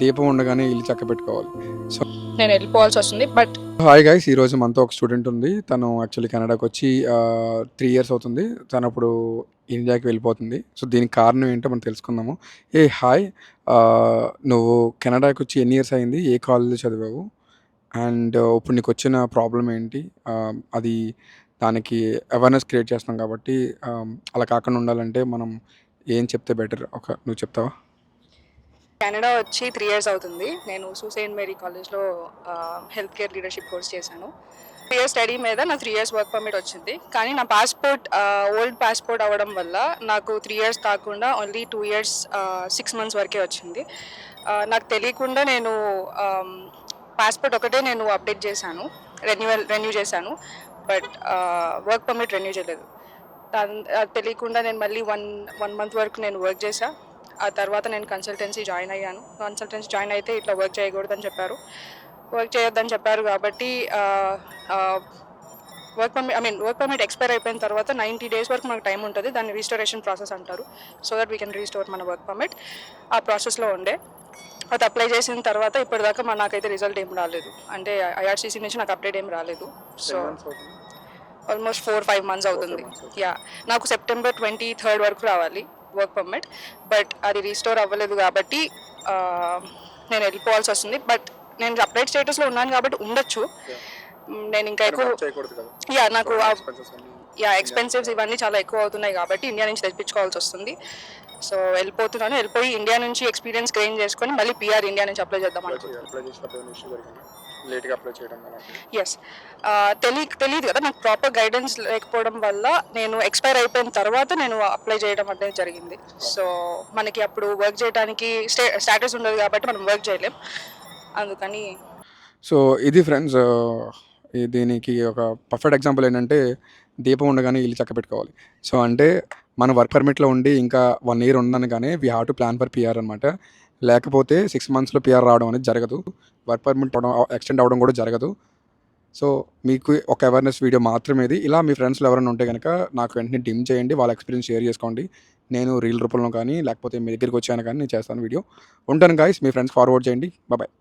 దీపం ఉండగానే ఇల్లు చక్క పెట్టుకోవాలి సో నేను వెళ్ళిపోవాల్సి వస్తుంది బట్ హాయ్ గైస్ ఈరోజు మనతో ఒక స్టూడెంట్ ఉంది. తను యాక్చువల్లీ కెనడాకి వచ్చి త్రీ ఇయర్స్ అవుతుంది. తను అప్పుడు ఇండియాకి వెళ్ళిపోతుంది. సో దీనికి కారణం ఏంటో మనం తెలుసుకుందాము. ఏ హాయ్ నువ్వు కెనడాకి వచ్చి ఎన్ని ఇయర్స్ అయింది? ఏ కాలేజ్ చదివావు? అండ్ ఇప్పుడు నీకు వచ్చిన ప్రాబ్లం ఏంటి? అది దానికి అవేర్నెస్ క్రియేట్ చేస్తున్నాం కాబట్టి అలా కాకుండా ఉండాలంటే మనం ఏం చెప్తే బెటర్ ఒక నువ్వు చెప్తావా? కెనడా వచ్చి త్రీ ఇయర్స్ అవుతుంది. నేను సూసైన్ మేరీ కాలేజ్లో హెల్త్ కేర్ లీడర్షిప్ కోర్స్ చేశాను. త్రీ ఇయర్స్ స్టడీ మీద నా త్రీ ఇయర్స్ వర్క్ పర్మిట్ వచ్చింది. కానీ నా పాస్పోర్ట్ ఓల్డ్ పాస్పోర్ట్ అవ్వడం వల్ల నాకు త్రీ ఇయర్స్ కాకుండా only two years six months వరకే వచ్చింది. నాకు తెలియకుండా నేను పాస్పోర్ట్ ఒకటే నేను అప్డేట్ చేశాను. రెన్యువల్ రెన్యూ చేశాను. బట్ వర్క్ పర్మిట్ రెన్యూ చేయలేదు. దాని తెలియకుండా నేను మళ్ళీ వన్ వన్ మంత్ వరకు నేను వర్క్ చేశాను ఆ తర్వాత నేను కన్సల్టెన్సీ జాయిన్ అయ్యాను. కన్సల్టెన్సీ జాయిన్ అయితే ఇట్లా వర్క్ చేయకూడదని చెప్పారు. వర్క్ చేయొద్దని చెప్పారు కాబట్టి work permit I mean work permit expire అయిపోయిన తర్వాత నైంటీ డేస్ వరకు మనకు టైం ఉంటుంది. దాన్ని రీస్టోరేషన్ ప్రాసెస్ అంటారు. So that we can restore మన వర్క్ పర్మిట్ ఆ ప్రాసెస్లో ఉండే. అది అప్లై చేసిన తర్వాత ఇప్పటిదాకా నాకైతే రిజల్ట్ ఏం రాలేదు. అంటే ఐఆర్సీసీ నుంచి నాకు అప్డేట్ ఏం రాలేదు. So almost four five months అవుతుంది. యా నాకు సెప్టెంబర్ ట్వంటీ థర్డ్ వరకు రావాలి. వర్క్ పర్మిట్ బట్ అది రీస్టోర్ అవ్వలేదు కాబట్టి నేను వెళ్ళిపోవాల్సి వస్తుంది. బట్ నేను అప్డేట్ స్టేటస్లో ఉన్నాను కాబట్టి ఉండొచ్చు. నేను ఇంకా ఎక్కువ యా నాకు యా ఎక్స్పెన్సివ్స్ ఇవన్నీ చాలా ఎక్కువ అవుతున్నాయి కాబట్టి ఇండియా నుంచి తెప్పించుకోవాల్సి వస్తుంది. సో వెళ్ళిపోతున్నాను. వెళ్ళిపోయి ఇండియా నుంచి ఎక్స్పీరియన్స్ గెయిన్ చేసుకొని మళ్ళీ పిఆర్ ఇండియా నుంచి అప్లై చేద్దాం అప్లై చేసినప్పుడు ఏమైనా ఇష్యూ జరిగిందా? లేట్గా అప్లై చేయడం ఎస్ తెలియ తెలియదు కదా. నాకు ప్రాపర్ గైడెన్స్ లేకపోవడం వల్ల నేను ఎక్స్పైర్ అయిపోయిన తర్వాత నేను అప్లై చేయడం అనేది జరిగింది. సో మనకి అప్పుడు వర్క్ చేయడానికి స్టే స్టాటస్ ఉండదు కాబట్టి మనం వర్క్ చేయలేం. అందుకని సో ఇది ఫ్రెండ్స్ దీనికి ఒక పర్ఫెక్ట్ ఎగ్జాంపుల్ ఏంటంటే దీపం ఉండగానే ఇల్లు చక్క పెట్టుకోవాలి సో అంటే మన వర్క్ పర్మిట్లో ఉండి ఇంకా వన్ ఇయర్ ఉండగానే we have to plan for PR అనమాట లేకపోతే సిక్స్ మంత్స్లో పిఆర్ రావడం అనేది జరగదు. వర్క్ పర్మిట్ ఎక్స్టెండ్ అవ్వడం కూడా జరగదు. సో మీకు ఒక అవేర్నెస్ వీడియో మాత్రమే ఇది ఇలా మీ ఫ్రెండ్స్లో ఎవరైనా ఉంటే కనుక నాకు వెంటనే డిమ్ చేయండి వాళ్ళ ఎక్స్పీరియన్స్ షేర్ చేసుకోండి. నేను రీల్ రూపంలో కానీ లేకపోతే మీ దగ్గరికి వచ్చాను కానీ నేను చేస్తాను వీడియో ఉంటాను గాయస్ మీ ఫ్రెండ్స్ ఫార్వర్డ్ చేయండి. బాయ్